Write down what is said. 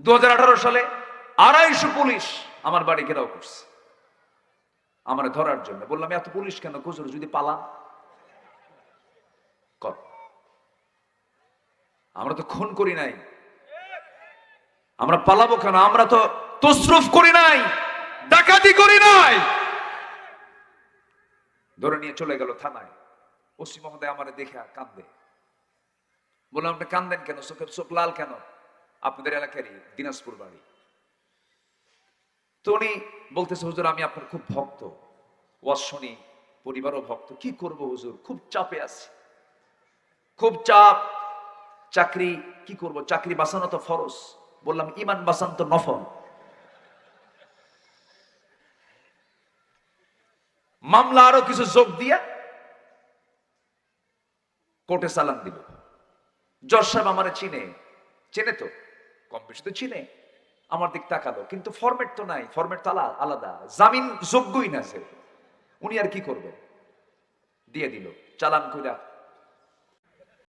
দু হাজার আঠারো সালে আড়াইশো পুলিশ আমার বাড়ি ঘেরাও করছে। আমার ধরার জন্য। বললাম, এত পুলিশ কেন? খুচরো যদি পালান। কর। আমরা তো খুন করি নাই। আমরা পালাবো কেন? আমরা তো তসরুফ করি নাই, ডাকাতি করি নাই। ধরে নিয়ে চলে গেল থানায়। ওসি মহোদয় আমার দেখে কান্দে বললাম, আপনি কান্দেন কেন? চোখের চোখ লাল কেন? আপনাদের এলাকারই দিনাজপুর বাড়ি। তো উনি বলতেছে, হুজুর, আমি আপনার খুব ভক্ত। ওয়াজ শুনি, পরিবারও ভক্ত। কি করব হুজুর? খুব চাপে আছি। খুব চাপ। চাকরি, কি করব? চাকরি বাঁচানো তো ফরজ। বললাম, ইমান বাঁচান তো নফল। মামলা আরও কিছু যোগ দিয়া কোর্টে চালান দিল। জজ সাহেব আমারে চিনে। চেনে তো? কম বেশি তো চিনে। আমার দিক তাকালো, কিন্তু ফরম্যাট তো নাই ফরম্যাট তো আলাদা। জামিন যোগ্যই না সে। উনি আর কি করবে? দিয়ে দিল। চালান কইরা